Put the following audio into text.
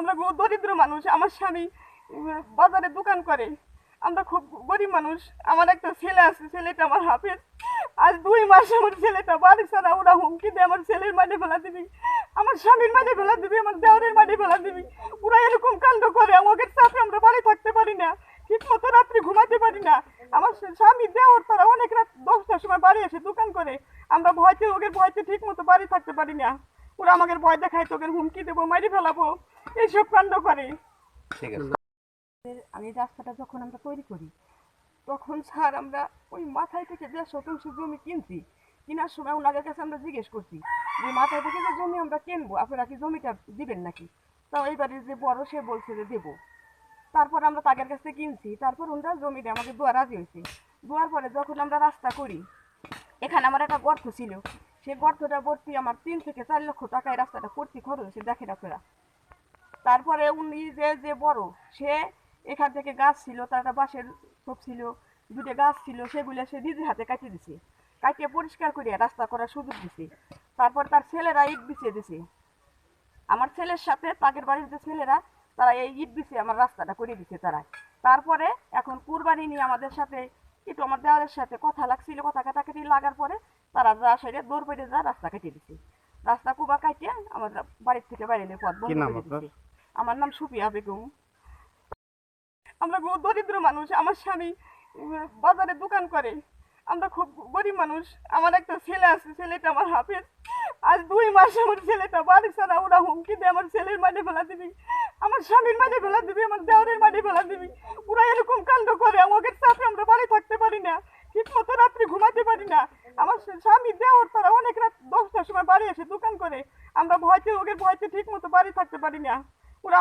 আমরা দরিদ্র মানুষ, আমার স্বামী বাজারে দোকান করে। আমরা খুব গরিব মানুষ। আমার একটা ছেলে আছে, ছেলেটা আমার হাফেজ। আজ দুই মাস আমার ছেলেটা বাড়ি ছাড়া ওরা হুমকি দিয়ে আমার ছেলের মাঠে ফেলা দিবি। আমার স্বামীর মাঠে ফেলা দিবি, আমার দেওয়ারের মাঠে ফেলা দিবি। ওরা এরকম কাণ্ড করে আমাকে চাপে আমরা বাড়ি থাকতে পারি না। ঠিক মতো রাত্রি ঘুমাতে পারি না। আমার স্বামী দেওয়ার তারা অনেক রাত দশটার সময় বাড়ি এসে দোকান করে। আমরা ভয়তে, ওদের ভয়তে ঠিক মতো বাড়ি থাকতে পারি না। ওরা আমাকে ভয় দেখায় তোকে হুমকি দেবো মারি ফেলাবো এইসব কাণ্ড করে। ঠিক আছে। আমি রাস্তাটা যখন আমরা তৈরি করি তখন স্যার আমরা ওই মাথায় থেকে যে শতাংশ জমি কিনছি কেনার সময় ওনাদের কাছে আমরা জিজ্ঞেস করছি যে মাথায় থেকে যে জমি আমরা কিনবো আপনারা কি জমিটা দিবেন নাকি? তাও এইবারে যে বড় সে বলছে যে দেবো। তারপর আমরা তাদের কাছে কিনছি তারপর ওনারা জমিটা আমাকে দোয়া রাজি হয়েছে। দোয়ার পরে যখন আমরা রাস্তা করি এখানে আমার একটা গর্ত ছিল সেই গর্তটা ভর্তি আমার তিন থেকে চার লক্ষ টাকায় রাস্তাটা করতে খরচ হয়েছে, দেখেন আপনারা। তারপরে উনি যে যে বড়, সে এখান থেকে গাছ ছিল, তার একটা বাঁশের ছোপ ছিল দুটো গাছ ছিল, সেগুলো সে নিজের হাতে কাটিয়ে দিছে। কাটিয়ে পরিষ্কার করে রাস্তা করার সুযোগ দিছে। তারপর তার ছেলেরা ইট বিছিয়ে দিছে। আমার ছেলের সাথে তাদের বাড়ির যে ছেলেরা, তারা এই ইট বিছিয়ে আমার রাস্তাটা করে দিছে তারা। তারপরে এখন কুরবানি নিয়ে আমাদের সাথে, একটু আমার দেওয়ারের সাথে কথা লাগছিল, কথা কাটাকাটি লাগার পরে তারা যা সেরে দৌড় পেটে যা রাস্তা কেটে দিছে। রাস্তা কুবা কাটিয়ে আমার বাড়ির থেকে বাইরে পথ বন্ধ করে? আমার নাম সুপিয়া বেগম। আমরা খুব দরিদ্র মানুষ আমার স্বামী বাজারে দোকান করে। আমরা খুব গরিব মানুষ। আমার একটা ছেলে আছে ছেলেটা আমার হাফেজ। আজ দুই মাস আমার ছেলেটা বাড়ি ছাড়া ওরা হুমকি দিয়ে আমার ছেলের মাঠে ফেলা দিবি। আমার স্বামীর মাঠে ফেলা দিবি আমার দেওয়ারের মাঠে ফেলা দিবি। ওরা এরকম কাণ্ড করে আমাকে চাপে আমরা বাড়ি থাকতে পারি না। ঠিক মতো রাত্রি ঘুমাতে পারি না। স্বামী দেওয়ার তারা অনেক রাত দশটার সময় বাড়ি এসে দোকান করে, আমরা ভয়তে ওকে ভয়তে ঠিক মতো বাড়ি থাকতে পারি না। ওরা